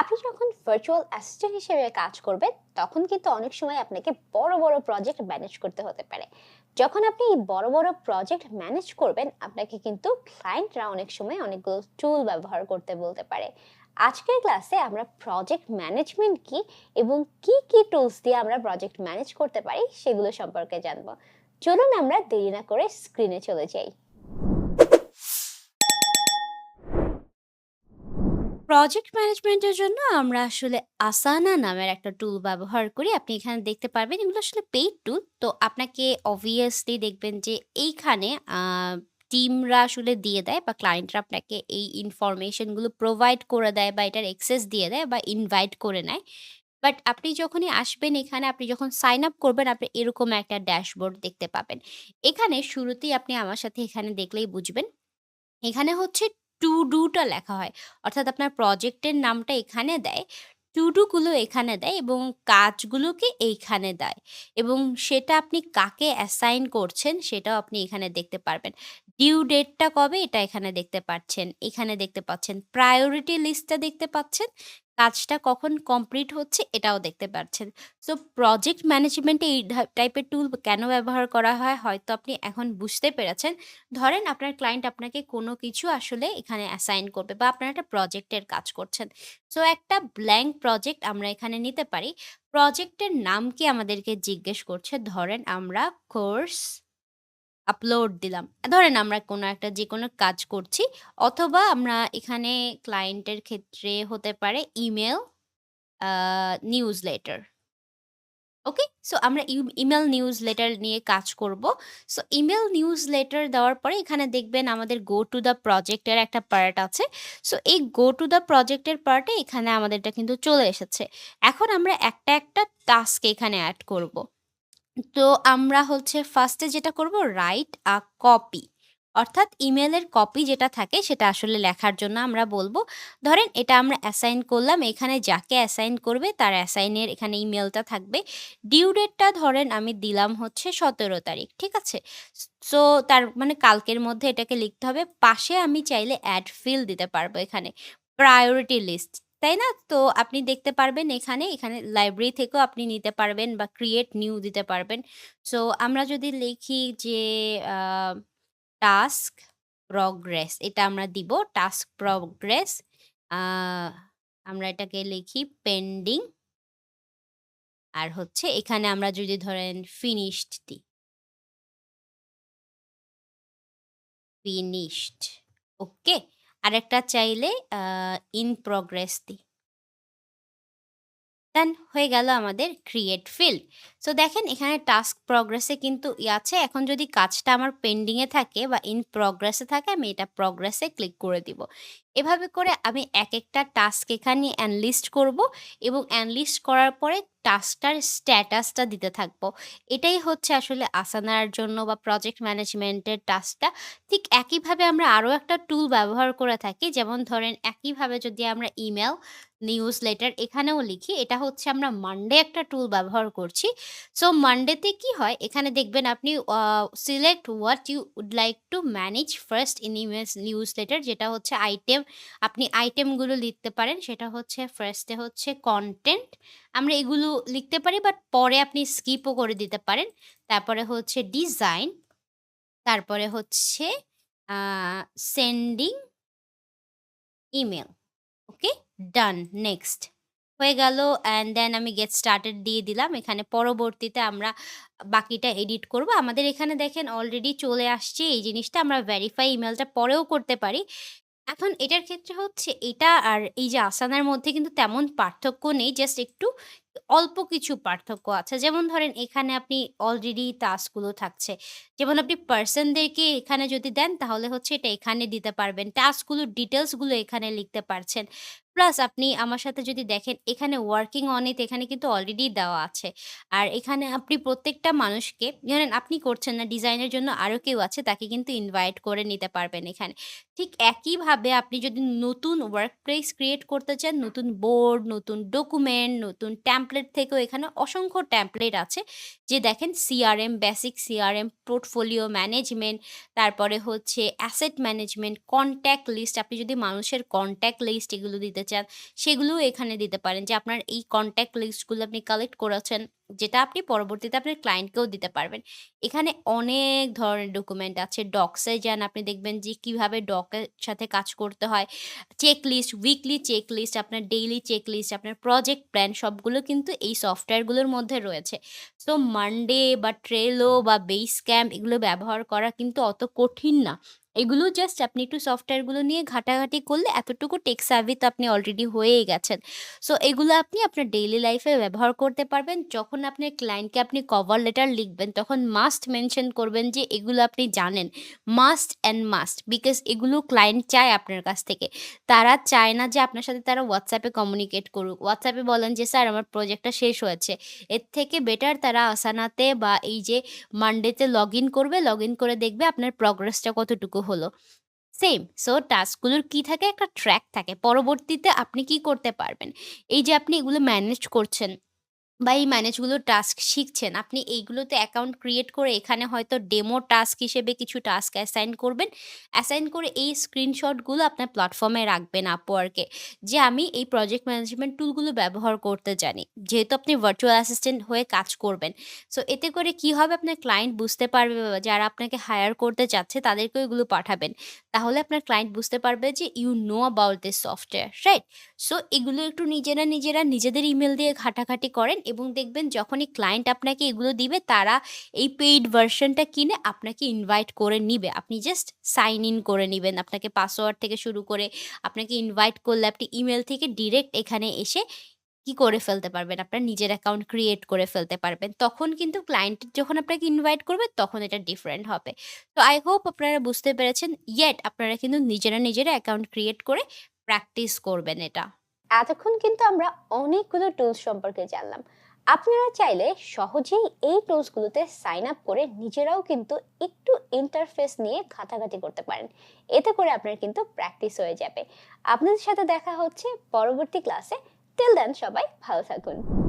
আপনি যখন virtual assistant হিসেবে কাজ করবেন, তখন কিন্তু অনেক সময় আপনাকে বড় বড় প্রজেক্ট ম্যানেজ করতে হতে পারে। যখন আপনি এই বড় বড় প্রজেক্ট ম্যানেজ করবেন, আপনাকে কিন্তু ক্লায়েন্টরা অনেক সময় অনেকগুলো টুল ব্যবহার করতে বলতে পারে। আজকের ক্লাসে আমরা প্রজেক্ট ম্যানেজমেন্ট কি এবং কি কি টুলস দিয়ে আমরা প্রজেক্ট ম্যানেজ করতে পারি, সেগুলো সম্পর্কে জানব। চলুন আমরা দেরি না করে স্ক্রিনে চলে যাই। প্রজেক্ট ম্যানেজমেন্টের জন্য আমরা আসলে আসানা নামের একটা টুল ব্যবহার করি। আপনি এখানে দেখতে পারবেন এগুলো আসলে পেইড টুল। তো আপনাকে অবভিয়াসলি দেখবেন যে এইখানে টিমরা আসলে দিয়ে দেয় বা ক্লায়েন্টরা আপনাকে এই ইনফরমেশনগুলো প্রোভাইড করে দেয় বা এটার অ্যাক্সেস দিয়ে দেয় বা ইনভাইট করে নেয়। বাট আপনি যখনই আসবেন এখানে, আপনি যখন সাইন আপ করবেন, আপনি এরকম একটা ড্যাশবোর্ড দেখতে পাবেন। এখানে শুরুতেই আপনি আমার সাথে এখানে দেখলেই বুঝবেন। এখানে হচ্ছে টু ডুটা লেখা হয়। অর্থাৎ আপনার প্রজেক্টের নামটা এখানে দেয়। টু ডুগুলো এখানে দেয় এবং কাজগুলোকে এইখানে দেয় এবং সেটা আপনি কাকে অ্যাসাইন করছেন সেটাও আপনি এখানে দেখতে পারবেন। ডিউ ডেটটা কবে এটা এখানে দেখতে পাচ্ছেন। এখানে দেখতে পাচ্ছেন। প্রায়োরিটি লিস্টটা দেখতে পাচ্ছেন। কাজটা কখন কমপ্লিট হচ্ছে এটাও দেখতে পাচ্ছেন। সো প্রজেক্ট ম্যানেজমেন্টে এই টাইপের টুল কেন ব্যবহার করা হয়, হয়তো আপনি এখন বুঝতে পেরেছেন। ধরেন আপনার ক্লায়েন্ট আপনাকে কোনো কিছু আসলে এখানে অ্যাসাইন করবে বা আপনার একটা প্রজেক্টের কাজ করছেন। সো একটা ব্ল্যাঙ্ক প্রজেক্ট আমরা এখানে নিতে পারি। প্রজেক্টের নাম কি আমাদেরকে জিজ্ঞেস করছে। ধরেন আমরা কোর্স আপলোড দিলাম। ধরেন আমরা কোনো একটা যে কোনো কাজ করছি অথবা আমরা এখানে ক্লায়েন্টের ক্ষেত্রে হতে পারে email newsletter okay? So আমরা ইউ নিউজ লেটার নিয়ে কাজ করব। সো ইমেল নিউজ লেটার দেওয়ার পরে এখানে দেখবেন আমাদের গো টু দ্য প্রজেক্টের একটা পার্ট আছে। সো এই গো টু দ্য প্রজেক্টের পার্টে এখানে আমাদেরটা কিন্তু চলে এসেছে। এখন আমরা একটা, একটা টাস্ক এখানে অ্যাড করব। তো আমরা হচ্ছে ফার্স্টে যেটা করব রাইট আ কপি। অর্থাৎ ইমেলের কপি যেটা থাকে, সেটা আসলে লেখার জন্য আমরা বলব ধরেন এটা আমরা অ্যাসাইন করলাম। এখানে যাকে অ্যাসাইন করবে, তার অ্যাসাইনের এখানে ইমেলটা থাকবে। ডিউ ডেটটা ধরেন আমি দিলাম হচ্ছে ১৭ তারিখ। ঠিক আছে? সো তার মানে কালকের মধ্যে এটাকে লিখতে হবে। পাশে আমি চাইলে অ্যাড ফিল দিতে পারব এখানে। Priority list. তাই না? তো আপনি দেখতে পারবেন এখানে, এখানে লাইব্রেরি থেকেও আপনি নিতে পারবেন বা ক্রিয়েট নিউ দিতে পারবেন। সো আমরা যদি লিখি যে টাস্ক প্রগ্রেস এটা আমরা দিব। টাস্ক প্রগ্রেস আমরা এটাকে লিখি পেন্ডিং। আর হচ্ছে এখানে আমরা যদি ধরেন ফিনিশড দিই। ফিনিশড। ওকে? আরেকটা চাইলে ইন প্রগ্রেস দিই। দেন হয়ে গেল আমাদের ক্রিয়েট ফিল্ড। সো দেখেন, এখানে টাস্ক প্রগ্রেসে কিন্তু ই আছে। এখন যদি কাজটা আমার পেন্ডিংয়ে থাকে বা ইন প্রগ্রেসে থাকে, আমি এটা প্রগ্রেসে ক্লিক করে দিব। এভাবে করে আমি এক একটা টাস্ক এখানে অ্যানলিস্ট করব এবং অ্যানলিস্ট করার পরে টাস্কটার স্ট্যাটাসটা দিতে থাকব। এটাই হচ্ছে আসলে আসানার জন্য বা প্রজেক্ট ম্যানেজমেন্টের টাস্কটা। ঠিক একইভাবে আমরা আরও একটা টুল ব্যবহার করে থাকি। যেমন ধরেন একইভাবে যদি আমরা ইমেল নিউজ লেটার এখানেও লিখি। এটা হচ্ছে আমরা মানডে একটা টুল ব্যবহার করছি। সো মানডেতে কি হয় এখানে দেখবেন আপনি select what you would like to manage first in newsletter যেটা হচ্ছে আইটেম আপনি আইটেমগুলো লিখতে পারেন। সেটা হচ্ছে ফার্স্টে হচ্ছে কন্টেন্ট আমরা এগুলো লিখতে পারি বাট পরে আপনি স্কিপও করে দিতে পারেন। তারপরে হচ্ছে ডিজাইন। তারপরে হচ্ছে sending email okay? Done next. হয়ে গেল অ্যান্ড দেন আমি গেট স্টার্টেড দিয়ে দিলাম। এখানে পরবর্তীতে আমরা বাকিটা এডিট করব। আমাদের এখানে দেখেন অলরেডি চলে আসছে এই জিনিসটা, আমরা ভেরিফাই ইমেলটা পরেও করতে পারি। এখন এটার ক্ষেত্রে হচ্ছে এটা আর এই যে আসানার মধ্যে কিন্তু তেমন পার্থক্য নেই। জাস্ট একটু অল্প কিছু পার্থক্য আছে। যেমন ধরেন এখানে আপনি অলরেডি টাস্কগুলো থাকছে। যেমন আপনি পারসনদেরকে এখানে যদি দেন তাহলে হচ্ছে এটা এখানে দিতে পারবেন। টাস্ক ডিটেলসগুলো এখানে লিখতে পারছেন। প্লাস আপনি আমার সাথে যদি দেখেন এখানে ওয়ার্কিং অন এখানে কিন্তু অলরেডি দেওয়া আছে। আর এখানে আপনি প্রত্যেকটা মানুষকে ধরেন আপনি করছেন না ডিজাইনের জন্য আরও কেউ আছে তাকে কিন্তু ইনভাইট করে নিতে পারবেন এখানে। ঠিক একইভাবে আপনি যদি নতুন ওয়ার্ক প্লেস ক্রিয়েট করতে চান, নতুন বোর্ড, নতুন ডকুমেন্ট, নতুন টেমপ্লেট টেমপ্লেট থেকেও এখানে অসংখ্য ট্যাম্পলেট আছে। যে দেখেন CRM basic CRM portfolio management তারপরে হচ্ছে অ্যাসেট ম্যানেজমেন্ট কন্ট্যাক্ট লিস্ট আপনি যদি মানুষের কন্ট্যাক্ট লিস্ট এগুলো দিতে চান, সেগুলোও এখানে দিতে পারেন। যে আপনার এই কন্ট্যাক্ট লিস্টগুলো আপনি কালেক্ট করেছেন যেটা আপনি পরবর্তীতে আপনার ক্লায়েন্টকেও দিতে পারবেন। এখানে অনেক ধরনের ডকুমেন্ট আছে। ডক্সে যান আপনি দেখবেন যে কীভাবে ডকের সাথে কাজ করতে হয়। Check list weekly check list আপনার ডেইলি চেক লিস্ট আপনার প্রজেক্ট প্ল্যান সবগুলো কিন্তু এই সফটওয়্যারগুলোর মধ্যে রয়েছে। সো মানডে বা ট্রেলো বা বেস ক্যাম্প এগুলো ব্যবহার করা কিন্তু অত কঠিন না। এগুলো জাস্ট আপনি একটু সফটওয়্যারগুলো নিয়ে ঘাটাঘাটি করলে এতটুকু টেক সার্ভি তো আপনি অলরেডি হয়েই গেছেন। সো এগুলো আপনি আপনার ডেইলি লাইফে ব্যবহার করতে পারবেন। যখন আপনার ক্লায়েন্টকে আপনি কভার লেটার লিখবেন, তখন মাস্ট মেনশন করবেন যে এগুলো আপনি জানেন। মাস্ট অ্যান্ড মাস্ট বিকজ এগুলো ক্লায়েন্ট চায় আপনার কাছ থেকে। তারা চায় না যে আপনার সাথে তারা হোয়াটসঅ্যাপে কমিউনিকেট করুক। হোয়াটসঅ্যাপে বলেন যে, স্যার, আমার প্রজেক্টটা শেষ হয়েছে। এর থেকে বেটার তারা আসানাতে বা এই যে মানডেতে লগ ইন করবে লগ ইন করে দেখবে আপনার প্রগ্রেসটা কতটুকু হলো। সেম সো টাস্কগুলোর কি থাকে? একটা ট্র্যাক থাকে। পরবর্তীতে আপনি কি করতে পারবেন? এই যে আপনি এগুলো ম্যানেজ করছেন বা এই ম্যানেজগুলোর টাস্ক শিখছেন, আপনি এইগুলোতে অ্যাকাউন্ট ক্রিয়েট করে এখানে হয়তো ডেমো টাস্ক হিসেবে কিছু টাস্ক অ্যাসাইন করবেন। অ্যাসাইন করে এই স্ক্রিনশটগুলো আপনার প্ল্যাটফর্মে রাখবেন আপওয়ার্কে যে আমি এই প্রজেক্ট ম্যানেজমেন্ট টুলগুলো ব্যবহার করতে জানি, যেহেতু আপনি ভার্চুয়াল অ্যাসিস্ট্যান্ট হয়ে কাজ করবেন। সো এতে করে কি হবে? আপনার ক্লায়েন্ট বুঝতে পারবে যারা আপনাকে হায়ার করতে চাচ্ছে, তাদেরকেও এগুলো পাঠাবেন। তাহলে আপনার ক্লায়েন্ট বুঝতে পারবে যে you know about this software right so এগুলো একটু নিজেরা নিজেরা নিজেদের ইমেল দিয়ে ঘাটাঘাটি করেন এবং দেখবেন যখনই ক্লায়েন্ট আপনাকে এগুলো দিবে, তারা এই পেইড ভার্সনটা কিনে আপনাকে ইনভাইট করে নিবে। আপনি জাস্ট সাইন ইন করে নেবেন। আপনাকে পাসওয়ার্ড থেকে শুরু করে আপনাকে ইনভাইট করলে আপনি ইমেল থেকে ডিরেক্ট এখানে এসে কি করে ফেলতে পারবেন? আপনার নিজের অ্যাকাউন্ট ক্রিয়েট করে ফেলতে পারবেন। তখন কিন্তু ক্লায়েন্ট যখন আপনাকে ইনভাইট করবে, তখন এটা ডিফারেন্ট হবে। তো আই হোপ আপনারা বুঝতে পেরেছেন ইয়েট আপনারা কিন্তু নিজেরা নিজেরা অ্যাকাউন্ট ক্রিয়েট করে প্র্যাকটিস করবেন এটা। এতক্ষণ কিন্তু আমরা অনেকগুলো টুলস সম্পর্কে জানলাম। আপনারা চাইলে সহজেই এই টুলসগুলোতে সাইন আপ করে নিজেরাও কিন্তু একটু ইন্টারফেস নিয়ে ঘাটাঘাটি করতে পারেন। এতে করে আপনার কিন্তু প্র্যাকটিস হয়ে যাবে। আপনাদের সাথে দেখা হচ্ছে পরবর্তী ক্লাসে টিল দেন সবাই ভালো থাকুন।